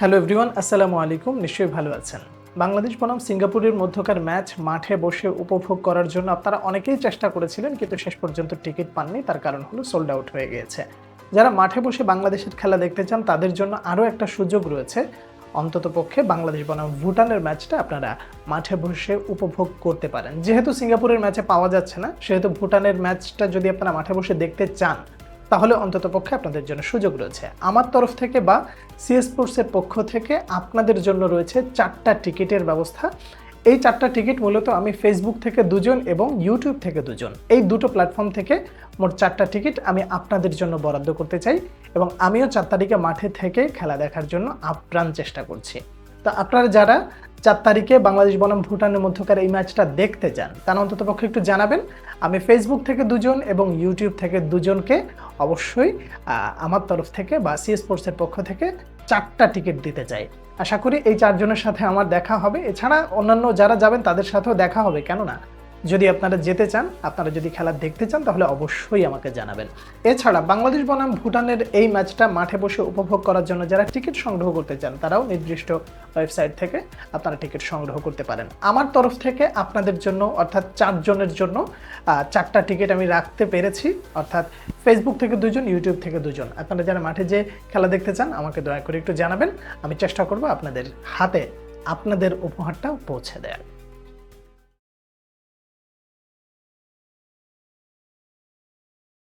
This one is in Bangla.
হ্যালো এভরিওয়ান, আসসালামু আলাইকুম। নিশ্চয়ই ভালো আছেন। বাংলাদেশ বনাম সিঙ্গাপুরের মধ্যকার ম্যাচ মাঠে বসে উপভোগ করার জন্য আপনারা অনেকেই চেষ্টা করেছিলেন, কিন্তু শেষ পর্যন্ত টিকিট পাননি, তার কারণ হলো সোল্ড আউট হয়ে গিয়েছে। যারা মাঠে বসে বাংলাদেশের খেলা দেখতে চান, তাদের জন্য আরও একটা সুযোগ রয়েছে। অন্তত পক্ষে বাংলাদেশ বনাম ভুটানের ম্যাচটা আপনারা মাঠে বসে উপভোগ করতে পারেন। যেহেতু সিঙ্গাপুরের ম্যাচে পাওয়া যাচ্ছে না, সেহেতু ভুটানের ম্যাচটা যদি আপনারা মাঠে বসে দেখতে চান তাহলে অন্তত পক্ষে আপনাদের জন্য সুযোগ রয়েছে। আমার তরফ থেকে বা সিএস স্পোর্টসের পক্ষ থেকে আপনাদের জন্য রয়েছে চারটা টিকিটের ব্যবস্থা। এই চারটা টিকিট মূলত আমি ফেসবুক থেকে দুজন এবং ইউটিউব থেকে দুজন। এই দুটো প্ল্যাটফর্ম থেকে মোট চারটা টিকিট আমি আপনাদের জন্য বরাদ্দ করতে চাই এবং আমিও চার তারিখে মাঠে থেকে খেলা দেখার জন্য আপ্রাণ চেষ্টা করছি। তো আপনারা যারা চার তারিখে বাংলাদেশ বনাম ভুটানের মধ্যকার এই ম্যাচটা দেখতে চান তারা অন্তত পক্ষে একটু জানাবেন। আমি ফেসবুক থেকে দুজন এবং ইউটিউব থেকে দুজনকে অবশ্যই আমার তরফ থেকে বা সি স্পোর্টসের পক্ষ থেকে চারটা টিকিট দিতে চাই। আশা করি এই চারজনের সাথে আমার দেখা হবে। এছাড়া অন্যান্য যারা যাবেন তাদের সাথেও দেখা হবে কেন না যদি আপনারা যেতে চান, আপনারা যদি খেলা দেখতে চান, তাহলে অবশ্যই আমাকে জানাবেন। এছাড়া বাংলাদেশ বনাম ভুটানের এই ম্যাচটা মাঠে বসে উপভোগ করার জন্য যারা টিকিট সংগ্রহ করতে চান, তারাও নির্দিষ্ট ওয়েবসাইট থেকে আপনারা টিকিট সংগ্রহ করতে পারেন। আমার তরফ থেকে আপনাদের জন্য, অর্থাৎ চারজনের জন্য চারটা টিকিট আমি রাখতে পেরেছি। অর্থাৎ ফেসবুক থেকে দুজন ইউটিউব থেকে দুজন। আপনারা যারা মাঠে যে খেলা দেখতে চান, আমাকে দয়া করে একটু জানাবেন। আমি চেষ্টা করব আপনাদের হাতে, আপনাদের উপহারটা পৌঁছে দেওয়ার।